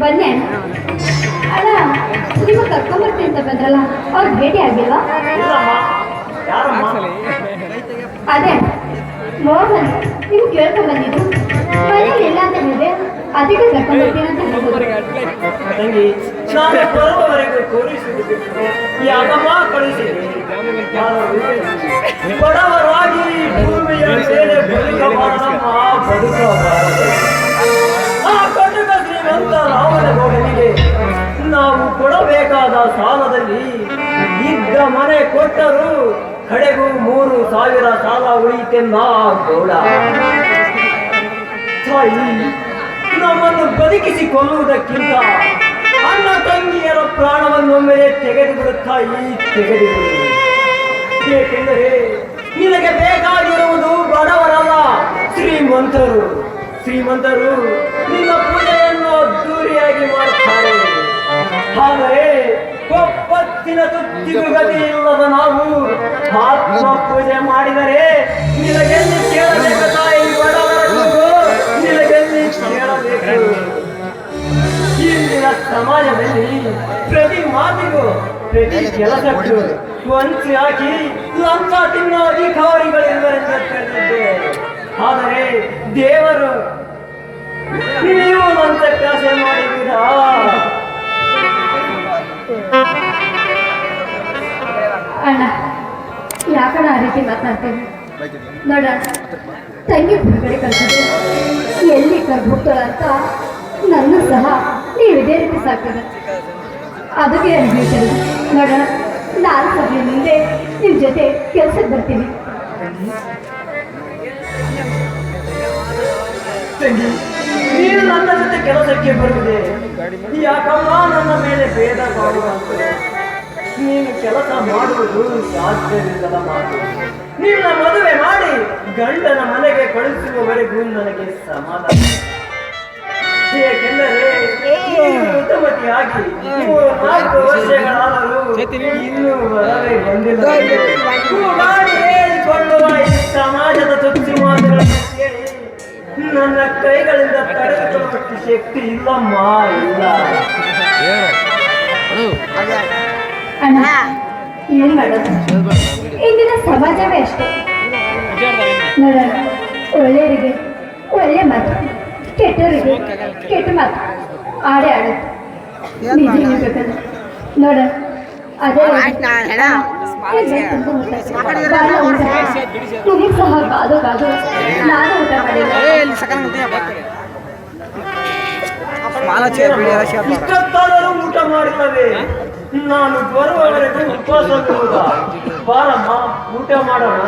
ಬನ್ನಿ. ಅಣ್ಣ ಅಲ್ಲ ನಿಮ್ಮ ಕರ್ಕೊಂಬರ್ತೀನಿ ಅಂತ ಬಂದ್ರಲ್ಲ ಅವ್ರು ಭೇಟಿ ಆಗಿಲ್ವಾ? ಅದೇ ಮೋಹನ್ ನೀವು ಕೇಳ್ಕೊಂಡ್ ಬಂದಿದ್ದು. ಮನೇಲಿ ಇಲ್ಲ ಅಂತ ಹೇಳಿದೆ ಅದಕ್ಕೆ ಕರ್ಕೊಂಬರ್ತೀನಿ ಅಂತ ತಂಗಿ ನಾನು ಯಾಕಮ್ಮ ಸಾಲದಲ್ಲಿ ಇದ್ದ ಮನೆ ಕೊಟ್ಟರು ಕಡೆಗೂ ಮೂರು ಸಾವಿರ ಸಾಲ ಉಳಿತೆಂದ ಗೌಡ ತಾಯಿ, ನಮ್ಮನ್ನು ಬದುಕಿಸಿ ಕೊಲ್ಲುವುದಕ್ಕಿಂತ ಅಣ್ಣ ತಂಗಿಯರ ಪ್ರಾಣವನ್ನೊಮ್ಮೆ ತೆಗೆದು ಈ ತೆಗೆದು ಬಿಡು ಏಕೆಂದರೆ ನಿನಗೆ ಬೇಕಾಗಿರುವುದು ಬಡವರಲ್ಲ, ಶ್ರೀಮಂತರು. ಶ್ರೀಮಂತರು ಒಪ್ಪತ್ತಿನ ತುತ್ತಿಗೂ ಗತಿ ಇಲ್ಲದ ನಾವು ಆತ್ಮ ಪೂಜೆ ಮಾಡಿದರೆ ನಿನಗೆಲ್ಲಿ ಕೇಳಬೇಕು ತಾಯಿ ಬಡವರ ಕೂಗು, ನಿನಗೆಲ್ಲಿ ಕೇಳಬೇಕು? ಇಂದಿನ ಸಮಾಜದಲ್ಲಿ ಪ್ರತಿ ಮಾತಿಗೂ ಪ್ರತಿ ಕೆಲಸಕ್ಕೂ ವಂಚಿ ಹಾಕಿ ಲಂಚ ತಿನ್ನೋ ಅಧಿಕಾರಿಗಳಿರುವರೆಂದು ಆದರೆ ದೇವರು ಅಣ್ಣ, ಯಾಕಣ್ಣ ಆ ರೀತಿ ಮಾತಾಡ್ತೀನಿ ನೋಡ ತಂಗಿ ಹೊರಗಡೆ ಕಳ್ಸಿದ್ರೆ ಎಲ್ಲಿ ಕರ್ಬೋಗ್ತಾಳ ಅಂತ ನನ್ನ ಸಹ ನೀವು ಇದೇ ರೀತಿ ಸಾಕ್ತದೆ ಅದಕ್ಕೆ ನಾನು ಹೇಳ್ತೀನಿ ನೋಡೋಣ ನಾನು ಸಹ ಮುಂದೆ ನಿಮ್ಮ ಜೊತೆ ಕೆಲ್ಸಕ್ಕೆ ಬರ್ತೀನಿ. ನೀನು ನನ್ನ ಜೊತೆ ಕೆಲಸಕ್ಕೆ ಬರುವುದೇ ಯಾಕಮ್ಮ ನನ್ನ ಮೇಲೆ ಭೇದ ಮಾಡುವಂತೆ ನೀನು ಕೆಲಸ ಮಾಡುವುದು ಸಾಧ್ಯವಿಲ್ಲದ ಮಾತು. ನಿನ್ನ ಮದುವೆ ಮಾಡಿ ಗಂಡನ ಮನೆಗೆ ಕಳಿಸುವವರೆಗೂ ನನಗೆ ಸಮಾಧಾನ. ಏಕೆಂದರೆ ಋತುಮತಿಯಾಗಿ ನಾಲ್ಕು ವರ್ಷಗಳಾದರೂ ಇನ್ನೂ ಬರವೇ ಬಂದಿಲ್ಲ ಕೂಗಾಡಿ ಹೇಳಿಕೊಳ್ಳುವ ಈ ಸಮಾಜದ ತುಚ್ಚು ಮಾತುಗಳನ್ನು ಕೇಳಿ ನನ್ನ ಕೈಗಳಿಂದ ತಡೆದುಕೊಳ್ಳುವಷ್ಟು ಶಕ್ತಿ ಇಲ್ಲಮ್ಮ ಇಲ್ಲ ಅಣ್ಣ ಏನ್ ಮಾಡೋದು? ಇಂದಿನ ಸಮಾಜವೇ ಅಷ್ಟೇ. ನೋಡೋಣ ಒಳ್ಳೆಯವರಿಗೆ ಒಳ್ಳೆ ಮಾತು ಕೆಟ್ಟವರಿಗೆ ಕೆಟ್ಟ ಮಾತು ಆಡೇ ಆಡುತ್ತೆ ನಿಜ ಹೇಳ್ಬೇಕಂದ್ರೆ ನೋಡೋಣ ಅದೇ ಸಹ ನಾನು ಊಟ ಮಾಡಿಲ್ಲ ನಾನು ಬರುವವರೆಗೂ ಉಪವಾಸ ಬಿಡುವುದಾ ಬಾರಮ್ಮ ಊಟ ಮಾಡೋಣ